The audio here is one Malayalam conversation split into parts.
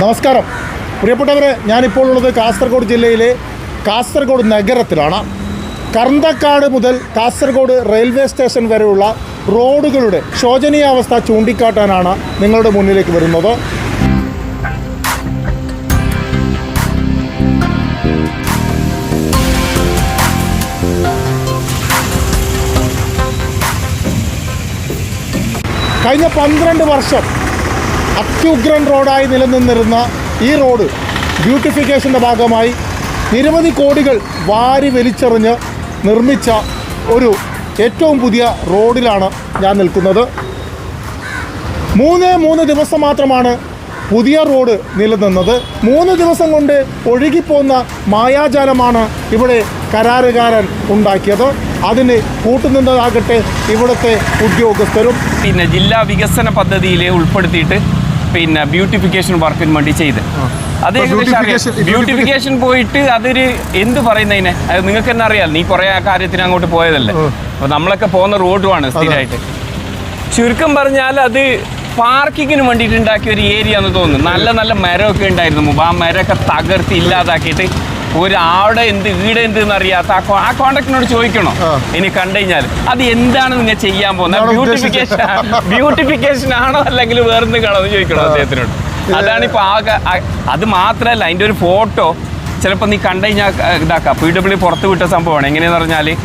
നമസ്കാരം. പ്രിയപ്പെട്ടവരെ ഞാനിപ്പോൾ ഉള്ളത് കാസർഗോഡ് ജില്ലയിലെ കാസർഗോഡ് നഗരത്തിലാണ്. കർന്തക്കാട് മുതൽ കാസർഗോഡ് റെയിൽവേ സ്റ്റേഷൻ വരെയുള്ള റോഡുകളുടെ ശോചനീയാവസ്ഥ ചൂണ്ടിക്കാട്ടാനാണ് നിങ്ങളുടെ മുന്നിലേക്ക് വരുന്നത്. കഴിഞ്ഞ പന്ത്രണ്ട് വർഷം അത്യുഗ്രൻ റോഡായി നിലനിന്നിരുന്ന ഈ റോഡ് ബ്യൂട്ടിഫിക്കേഷന്റെ ഭാഗമായി നിരവധി കോടികൾ വാരി വലിച്ചെറിഞ്ഞ് നിർമ്മിച്ച ഒരു ഏറ്റവും പുതിയ റോഡിലാണ് ഞാൻ നിൽക്കുന്നത്. മൂന്ന് മൂന്ന് ദിവസം മാത്രമാണ് പുതിയ റോഡ് നിലനിന്നത്. മൂന്ന് ദിവസം കൊണ്ട് ഒഴുകിപ്പോന്ന മായാജാലമാണ് ഇവിടെ കരാറുകാരൻ ഉണ്ടാക്കിയത്. അതിന് കൂട്ടുനിന്നതാകട്ടെ ഇവിടുത്തെ ഉദ്യോഗസ്ഥരും. പിന്നെ ജില്ലാ വികസന പദ്ധതിയിലെ ഉൾപ്പെടുത്തിയിട്ട് പിന്നെ ബ്യൂട്ടിഫിക്കേഷൻ വർക്കിന് വേണ്ടി ചെയ്ത്. അത് ഏകദേശം ബ്യൂട്ടിഫിക്കേഷൻ പോയിട്ട് അതൊരു എന്ത് പറയുന്നതിനെ? അത് നിങ്ങൾക്ക് തന്നെ അറിയാം. നീ കുറെ ആ കാര്യത്തിന് അങ്ങോട്ട് പോയതല്ലേ? അപ്പൊ നമ്മളൊക്കെ പോകുന്ന റോഡുമാണ് സ്ഥിരമായിട്ട്. ചുരുക്കം പറഞ്ഞാൽ അത് പാർക്കിങ്ങിന് വേണ്ടിയിട്ട് ഉണ്ടാക്കിയ ഒരു ഏരിയ എന്ന് തോന്നുന്നു. നല്ല നല്ല മരമൊക്കെ ഉണ്ടായിരുന്നു. മുമ്പ് ആ മരമൊക്കെ തകർത്തി ഇല്ലാതാക്കിയിട്ട് ഒരു എന്ത് ഈടെ എന്ത് എന്നറിയാത്ത ആ കോണ്ടാക്ടിനോട് ചോദിക്കണോ? ഇനി കണ്ടുകഴിഞ്ഞാൽ അത് എന്താണ് നിങ്ങൾ ചെയ്യാൻ പോകുന്നത്? ബ്യൂട്ടിഫിക്കേഷൻ ബ്യൂട്ടിഫിക്കേഷൻ ആണോ അല്ലെങ്കിൽ വേറെന്തെങ്കിലും ആണോ എന്ന് ചോദിക്കണോ അദ്ദേഹത്തിനോട്? അതാണ് ഇപ്പൊ ആകെ ആ- അത് മാത്രല്ല അതിന്റെ ഒരു ഫോട്ടോ ചിലപ്പോ നീ കണ്ടുകഴിഞ്ഞാൽ ഇതാക്കാം. പി ഡബ്ല്യു പുറത്ത് വിട്ട സംഭവമാണ്. എങ്ങനെയാന്ന് പറഞ്ഞാൽ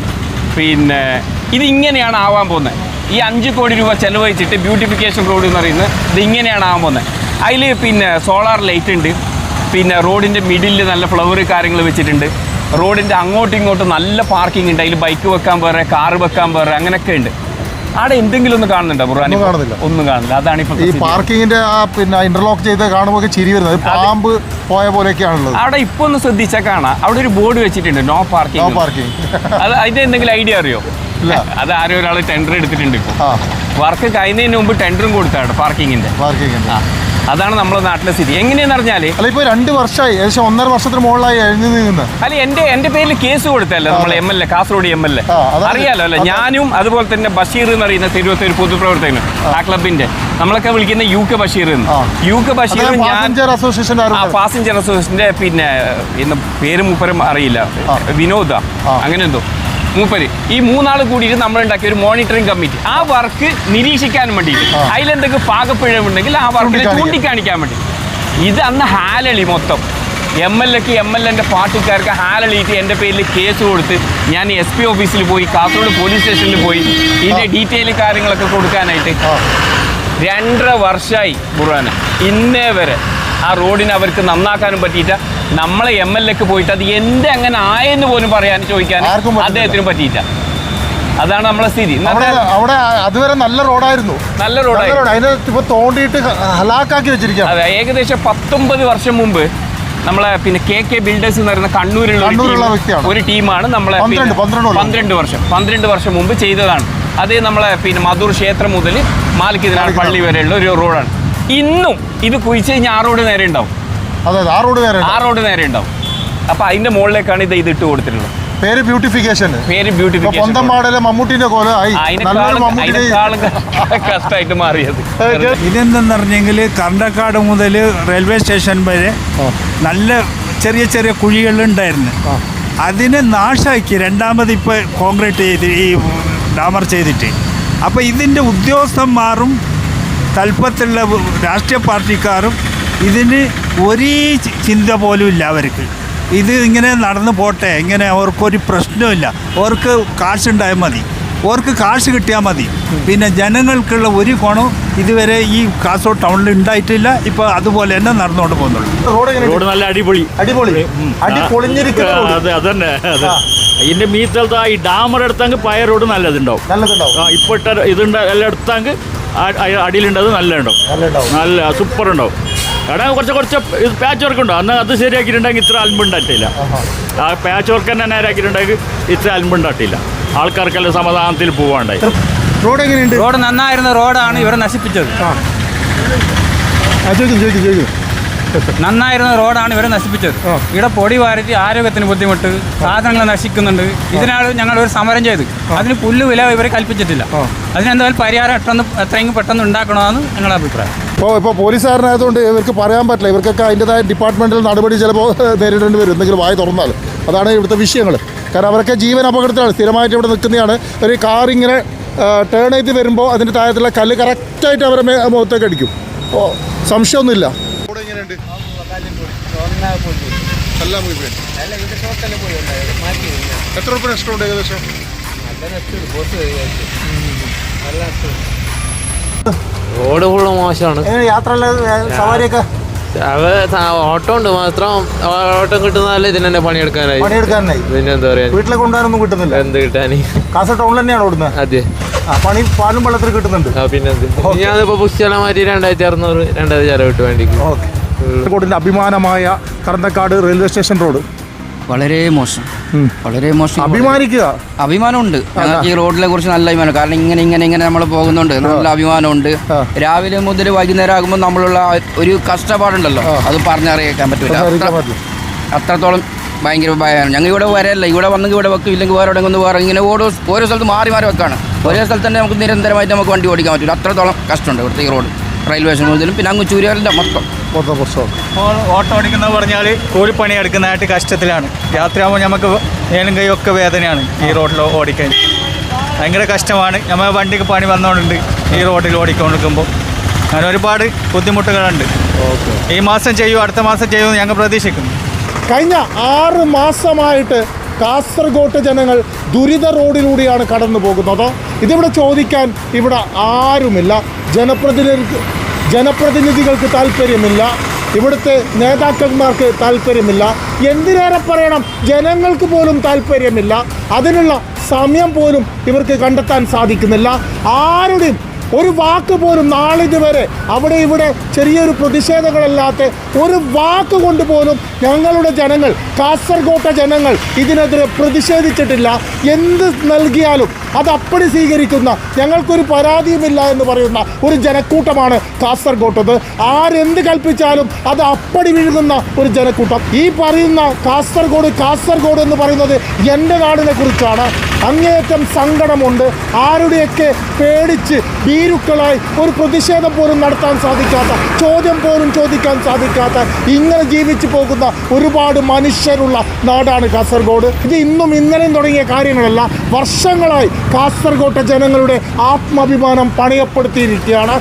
പിന്നെ ഇത് ഇങ്ങനെയാണ് ആവാൻ പോകുന്നത്. ഈ അഞ്ച് കോടി രൂപ ചെലവഴിച്ചിട്ട് ബ്യൂട്ടിഫിക്കേഷൻ റോഡ് എന്ന് പറയുന്നത് ഇത് ഇങ്ങനെയാണ് ആവാൻ പോകുന്നത്. അതിൽ പിന്നെ സോളാർ ലൈറ്റ് ഉണ്ട്. പിന്നെ റോഡിന്റെ മിഡിലിൽ നല്ല ഫ്ലവർ കാര്യങ്ങൾ വെച്ചിട്ടുണ്ട്. റോഡിന്റെ അങ്ങോട്ടും ഇങ്ങോട്ടും നല്ല പാർക്കിംഗ് ഉണ്ട്. അതിൽ ബൈക്ക് വെക്കാൻ വേറെ കാറ് വെക്കാൻ വേറെ അങ്ങനെയൊക്കെ ഉണ്ട്. അവിടെ എന്തെങ്കിലും ഒന്ന് കാണുന്നുണ്ടോ ഒന്നും കാണുന്നില്ല. ഒന്നും കാണുന്നില്ല. അതാണ് ഇപ്പൊ ഈ പാർക്കിങ്ങിന്റെ ആ പിന്നെ ഇന്റർലോക്ക് ചെയ്ത് കാണുമ്പോൾ ചിരി വരുന്നത്. പാമ്പ് പോയ പോലെയൊക്കെയാണുള്ളത്. അവിടെ ഇപ്പൊ ഒന്ന് ശ്രദ്ധിച്ചാൽ കാണാം. അവിടെ ഒരു ബോർഡ് വെച്ചിട്ടുണ്ട്. നോ പാർക്കിംഗ് നോ പാർക്കിംഗ് അത് അതിന്റെ എന്തെങ്കിലും ഐഡിയ അറിയോ? ഇല്ല. അത് ആരോ ഒരാൾ ടെൻഡർ എടുത്തിട്ടുണ്ട് ഇപ്പോൾ ആ. വർക്ക് കഴിഞ്ഞതിന് മുമ്പ് ടെൻഡറും കൊടുത്താണ് പാർക്കിങ്ങിന്റെ പാർക്കിംഗ് ആ. അതാണ് നമ്മുടെ നാട്ടിലെ സ്ഥിതി. എങ്ങനെയാന്ന് പറഞ്ഞാൽ അല്ല ഇപ്പൊ രണ്ട് വർഷമായി ഏകദേശം ഒന്നര വർഷത്തിന് മുകളിലായി എഴുതി നിന്ന് അല്ല എന്റെ എന്റെ പേരിൽ കേസ് കൊടുത്തല്ലേ നമ്മൾ M L A Kasaragod M L A? അറിയാലോ അല്ലെ? ഞാനും അതുപോലെ തന്നെ ബഷീർ എന്ന് പറയുന്ന തിരുവനന്തപുരം പൊതുപ്രവർത്തകനും ആ. ക്ലബിന്റെ നമ്മളൊക്കെ വിളിക്കുന്ന U K Basheer. U K Basheer passenger അസോസിയേഷന്റെ പിന്നെ ഇന്ന് പേരും മുപ്പരും അറിയില്ല. വിനോദ. അങ്ങനെന്തോ അങ്ങനെ എന്തോ. മൂപ്പര്. ഈ മൂന്നാൾ കൂടിയിട്ട് നമ്മൾ ഉണ്ടാക്കിയ ഒരു മോണിറ്ററിംഗ് കമ്മിറ്റി ആ വർക്ക് നിരീക്ഷിക്കാൻ വേണ്ടിയിട്ട്. അതിലെന്തൊക്കെ പാകപ്പിഴവുണ്ടെങ്കിൽ ആ വർക്കിനെ. ചൂണ്ടിക്കാണിക്കാൻ വേണ്ടി. ഇത് അന്ന് ഹാലളി മൊത്തം. എം എൽ എക്ക് എം എൽ എന്റെ പാർട്ടിക്കാർക്ക് ഹാലളിയിട്ട് എന്റെ പേരിൽ കേസ് കൊടുത്ത് ഞാൻ എസ് പി ഓഫീസിൽ പോയി കാസർഗോഡ് പോലീസ് സ്റ്റേഷനിൽ പോയി ഇതിന്റെ ഡീറ്റെയിൽ കാര്യങ്ങളൊക്കെ കൊടുക്കാനായിട്ട് രണ്ടര വർഷമായി ബുറാന ഇന്നേ വരെ ആ റോഡിനെ അവർക്ക് നന്നാക്കാനും പറ്റിയിട്ട നമ്മളെ എം എൽ എക്ക് പോയിട്ട് അത് എന്റെ അങ്ങനെ ആയെന്ന് പോലും പറയാൻ ചോദിക്കാൻ അദ്ദേഹത്തിന് പറ്റിയില്ല. അതാണ് നമ്മളെ സ്ഥിതി. അവിടെ അതുവരെ നല്ല റോഡായിരുന്നു. നല്ല റോഡായിരുന്നു റോഡായി. റോഡ്. അതിനെ ഇപ്പൊ തോണ്ടിയിട്ട് ഹലാക്കാക്കി വെച്ചിരിക്കുകയാണ് അതെ ഏകദേശം പത്തൊമ്പത് വർഷം മുമ്പ് നമ്മളെ പിന്നെ കെ കെ ബിൽഡേഴ്സ് എന്ന് പറയുന്ന കണ്ണൂരിലുള്ള ഒരു ടീമാണ് നമ്മളെ പന്ത്രണ്ട്, വർഷം പന്ത്രണ്ട് വർഷം മുമ്പ് ചെയ്തതാണ്. അത് നമ്മളെ പിന്നെ മധൂർ ക്ഷേത്രം മുതൽ മാലിക്കിനാട് മാലിക് പള്ളി വരെയുള്ള ഒരു റോഡാണ്. ഇന്നും ഇത് കുഴിച്ച് കഴിഞ്ഞാൽ ആ റോഡ് നേരെ ഉണ്ടാവും. അതെ ആ റോഡ് വേറെ ആ റോഡ് നേരെ ഉണ്ടാവും. അപ്പൊ അതിന്റെ മുകളിലേക്കാണ് ഇത് ഇത് ഇട്ട് കൊടുത്തിട്ടുള്ളത്. പേര് ബ്യൂട്ടിഫിക്കേഷൻ പേര് ബ്യൂട്ടിഫിക്കേഷൻ ബ്യൂട്ടിഫിക്കേഷൻ പൊന്തമ്പാടിലെ മമ്മൂട്ടിന്റെ കോല ആയി. കഷ്ടമായിട്ട് മാറിയത്. ഇതെന്തെന്ന് പറഞ്ഞെങ്കിൽ കണ്ടക്കാട് മുതൽ റെയിൽവേ സ്റ്റേഷൻ വരെ നല്ല ചെറിയ ചെറിയ കുഴികളുണ്ടായിരുന്നു. അതിനെ നാശാക്കി രണ്ടാമത് ഇപ്പോൾ കോൺക്രീറ്റ് ചെയ്ത് ഈ ഡാമർ ചെയ്തിട്ട്. അപ്പോൾ ഇതിന്റെ ഉദ്യോഗസ്ഥന്മാരും തൽപ്പത്തുള്ള രാഷ്ട്രീയ പാർട്ടിക്കാരും ഇതിന് ഒരേ ചിന്ത പോലും ഇല്ല അവർക്ക്. ഇത് ഇങ്ങനെ നടന്നു പോട്ടെ ഇങ്ങനെ അവർക്കൊരു പ്രശ്നമില്ല അവർക്ക് കാശുണ്ടായാൽ മതി. അവർക്ക് കാശ് കിട്ടിയാൽ മതി. പിന്നെ ജനങ്ങൾക്കുള്ള ഒരു ഗുണവും ഇതുവരെ ഈ കാസർഗോഡ് ടൗണിൽ ഉണ്ടായിട്ടില്ല. ഇപ്പൊ അതുപോലെ തന്നെ നടന്നുകൊണ്ട് പോകുന്നുള്ളൂ. റോഡ് നല്ല അടിപൊളി. അടിപൊളി. അതെ അതന്നെ അതെ. ഇതിന്റെ മീത്തലത്ത് ഈ ഡാമർ എടുത്തെങ്കിൽ പഴയ റോഡ് നല്ലതുണ്ടാവും. ഇപ്പോൾ ഇട്ട ഇതുണ്ട് എല്ലാം എടുത്തെങ്കിൽ അടിയിലുണ്ടത് നല്ല ഉണ്ടാവും നല്ല സൂപ്പർ ഉണ്ടാവും എടാ കുറച്ച് കുറച്ച് ഇത് പാച്ച് വർക്ക് ഉണ്ടോ? അന്ന് അത് ശരിയാക്കിയിട്ടുണ്ടെങ്കിൽ ഇത്ര അൽമ്പുണ്ടായിട്ടില്ല. ആ പാച്ച് വർക്ക് തന്നെ നേരാക്കിയിട്ടുണ്ടെങ്കിൽ ഇത്ര അൽമ്പുണ്ടായിട്ടില്ല ആൾക്കാർക്കെല്ലാം സമാധാനത്തിൽ പോവാണ്ടായി. റോഡ് എങ്ങനെയുണ്ട്? റോഡ് നന്നായിരുന്ന റോഡാണ് ഇവരെ നശിപ്പിച്ചത്. ആ. ആ, ചോദിക്കും ചോദിക്കും ചോദിക്കും. നന്നായിരുന്ന റോഡാണ് ഇവരെ നശിപ്പിച്ചത്. ഇവിടെ പൊടി വാരത്തി ആരോഗ്യത്തിന് ബുദ്ധിമുട്ട് സാധനങ്ങൾ നശിക്കുന്നുണ്ട്. ഇതിനാണ് ഞങ്ങൾ ഒരു സമരം ചെയ്ത്. അതിന് പുല്ല് വില ഇവരെ കൽപ്പിച്ചിട്ടില്ല. അതിനെന്തായാലും പരിഹാരം പെട്ടെന്ന് എത്രയെങ്കിലും പെട്ടെന്ന് ഉണ്ടാക്കണമെന്ന് ഞങ്ങളുടെ അഭിപ്രായം. ഇപ്പോൾ ഇപ്പോൾ പോലീസുകാരനായതുകൊണ്ട് ഇവർക്ക് പറയാൻ പറ്റില്ല. ഇവർക്കൊക്കെ അതിന്റെതായ ഡിപ്പാർട്ട്മെന്റൽ നടപടി ചിലപ്പോൾ നേരിടേണ്ടി വരും. എന്തെങ്കിലും വായി തുറന്നാൽ അതാണ് ഇവിടുത്തെ വിഷയങ്ങൾ. കാരണം അവരൊക്കെ ജീവൻ അപകടത്തിലാണ്. സ്ഥിരമായിട്ട് ഇവിടെ നിൽക്കുന്നതാണ്. ഒരു കാർ ഇങ്ങനെ ടേൺ ചെയ്ത് വരുമ്പോൾ അതിന്റെ താഴത്തുള്ള കല്ല് കറക്റ്റായിട്ട് അവരെ മുഖത്തേക്ക് അടിക്കും. ഓ സംശയമൊന്നുമില്ല. എത്ര രൂപ നഷ്ടമുണ്ട് ഏകദേശം? റോഡ് ഫുള്ള് മോശമാണ്. യാത്ര സവാരിയൊക്കെ? ഓട്ടം ഉണ്ട്. മാത്രം ഓട്ടം കിട്ടുന്നതല്ലേ ഇതിന് തന്നെ പണിയെടുക്കാനായി. പണിയെടുക്കാനായി. പിന്നെ എന്താ പറയാ? വീട്ടിലെ കൊണ്ടുപോകാനൊന്നും കിട്ടുന്നില്ല. എന്ത് കിട്ടാന്? കാസർഗോഡ് ടൗണിൽ തന്നെയാണ് ഓടുന്നത് അതെ. പണി പാലും വെള്ളത്തിൽ കിട്ടുന്നുണ്ട്. പിന്നെ ഞാനിപ്പോ പുസ്തകം മാറ്റി രണ്ടായിരത്തി അറുന്നൂറ് രണ്ടായിരത്തി അറുപത് വേണ്ടി ഓക്കെ. കാസർഗോഡിന്റെ അഭിമാനമായ കറന്തക്കാട് റെയിൽവേ സ്റ്റേഷൻ റോഡ്. വളരെ മോശം. വളരെ മോശം അഭിമാനിക്കുക. അഭിമാനമുണ്ട്. ഞങ്ങൾക്ക് ഈ റോഡിനെ കുറിച്ച് നല്ല അഭിമാനം. കാരണം ഇങ്ങനെ ഇങ്ങനെ ഇങ്ങനെ നമ്മൾ പോകുന്നുണ്ട്. നല്ല അഭിമാനമുണ്ട്. രാവിലെ മുതൽ വൈകുന്നേരം ആകുമ്പോൾ നമ്മളുള്ള ഒരു കഷ്ടപ്പാടുണ്ടല്ലോ. അത് പറഞ്ഞറിയിക്കാൻ പറ്റില്ല. അത്രത്തോളം ഭയങ്കര ഭയമാണ്. ഞങ്ങൾ ഇവിടെ വരല്ല. ഇവിടെ വന്നെങ്കിൽ ഇവിടെ വെക്കും. ഇല്ലെങ്കിൽ വേറെ എവിടെയെങ്കിലും ഒന്ന് വേറെ ഇങ്ങനെ ഓരോ ഓരോ സ്ഥലത്ത് മാറി മാറി വെക്കാണ്. ഒരേ സ്ഥലത്ത് തന്നെ നമുക്ക് നിരന്തരമായിട്ട് നമുക്ക് വണ്ടി ഓടിക്കാൻ പറ്റില്ല അത്രത്തോളം കഷ്ടമുണ്ട് ഇവിടുത്തെ ഈ റോഡ്. റെയിൽവേ സ്റ്റേഷൻ മുതലും പിന്നെ അങ്ങ് ചുരിയാറിന്റെ മൊത്തം. മൊത്തം പ്രശ്നം ഓട്ടോ ഓടിക്കുന്ന പറഞ്ഞാൽ കൂലിപ്പണി എടുക്കുന്നതായിട്ട് കഷ്ടത്തിലാണ്. രാത്രിയാകുമ്പോൾ നമുക്ക് മേലും കൈയൊക്കെ വേദനയാണ് ഈ റോഡിൽ ഓടിക്കാൻ. ഭയങ്കര കഷ്ടമാണ്. നമ്മൾ വണ്ടിക്ക് പണി വന്നുകൊണ്ടുണ്ട് ഈ റോഡിൽ ഓടിക്കൊണ്ടിരിക്കുമ്പോൾ. അങ്ങനെ ഒരുപാട് ബുദ്ധിമുട്ടുകളുണ്ട്. ഈ മാസം ചെയ്യൂ അടുത്ത മാസം ചെയ്യുമെന്ന് ഞങ്ങൾ പ്രതീക്ഷിക്കുന്നു. കഴിഞ്ഞ ആറ് മാസമായിട്ട് കാസർഗോട്ട് ജനങ്ങൾ ദുരിത റോഡിലൂടെയാണ് കടന്നു പോകുന്നത്. ഇതിവിടെ ചോദിക്കാൻ ഇവിടെ ആരുമില്ല. ജനപ്രതിനിധികൾക്ക് ജനപ്രതിനിധികൾക്ക് താല്പര്യമില്ല ഇവിടുത്തെ നേതാക്കന്മാർക്ക് താല്പര്യമില്ല എന്തിനേറെ പറയണം? ജനങ്ങൾക്ക് പോലും താല്പര്യമില്ല അതിനുള്ള സമയം പോലും ഇവർക്ക് കണ്ടെത്താൻ സാധിക്കുന്നില്ല. ആരുടെയും ഒരു വാക്ക് പോലും നാളിതുവരെ അവിടെ ഇവിടെ ചെറിയൊരു പ്രതിഷേധങ്ങളല്ലാത്ത ഒരു വാക്ക് കൊണ്ട് പോലും ഞങ്ങളുടെ ജനങ്ങൾ കാസർഗോട്ടെ ജനങ്ങൾ ഇതിനെതിരെ പ്രതിഷേധിച്ചിട്ടില്ല. എന്ത് നൽകിയാലും അത് അപ്പടി സ്വീകരിക്കുന്ന ഞങ്ങൾക്കൊരു പരാതിയുമില്ല എന്ന് പറയുന്ന ഒരു ജനക്കൂട്ടമാണ് കാസർഗോട്ടത്. ആരെന്ത് കൽപ്പിച്ചാലും അത് അപ്പടി വിഴുകുന്ന ഒരു ജനക്കൂട്ടം. ഈ പറയുന്ന കാസർഗോഡ് കാസർഗോഡ് എന്ന് പറയുന്നത് എന്റെ നാടിനെ കുറിച്ചാണ്. അങ്ങേയറ്റം സങ്കടമുണ്ട്. ആരുടെയൊക്കെ പേടിച്ച് ഭീരുക്കളായി ഒരു പ്രതിഷേധം പോലും നടത്താൻ സാധിക്കാത്ത ചോദ്യം പോലും ചോദിക്കാൻ സാധിക്കാത്ത ഇങ്ങനെ ജീവിച്ചു പോകുന്ന ഒരുപാട് മനുഷ്യരുള്ള നാടാണ് കാസർഗോഡ്. ഇത് ഇന്നും ഇന്നലെയും തുടങ്ങിയ കാര്യങ്ങളല്ല വർഷങ്ങളായി കാസർഗോട്ടെ ജനങ്ങളുടെ ആത്മാഭിമാനം പണയപ്പെടുത്തിയിരിക്കുകയാണ്.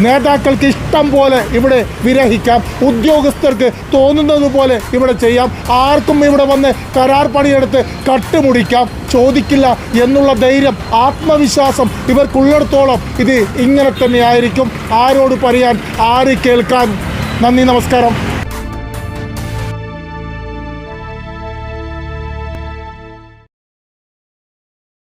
നേതാക്കൾക്ക് ഇഷ്ടം പോലെ ഇവിടെ വിരഹിക്കാം. ഉദ്യോഗസ്ഥർക്ക് തോന്നുന്നത് പോലെ ഇവിടെ ചെയ്യാം. ആർക്കും ഇവിടെ വന്ന് കരാർ പണിയെടുത്ത് കട്ടുമുടിക്കാം. ചോദിക്കില്ല എന്നുള്ള ധൈര്യം ആത്മവിശ്വാസം ഇവർക്കുള്ളിടത്തോളം ഇത് ഇങ്ങനെ തന്നെയായിരിക്കും. ആരോട് പറയാൻ ആര് കേൾക്കാൻ? നന്ദി നമസ്കാരം.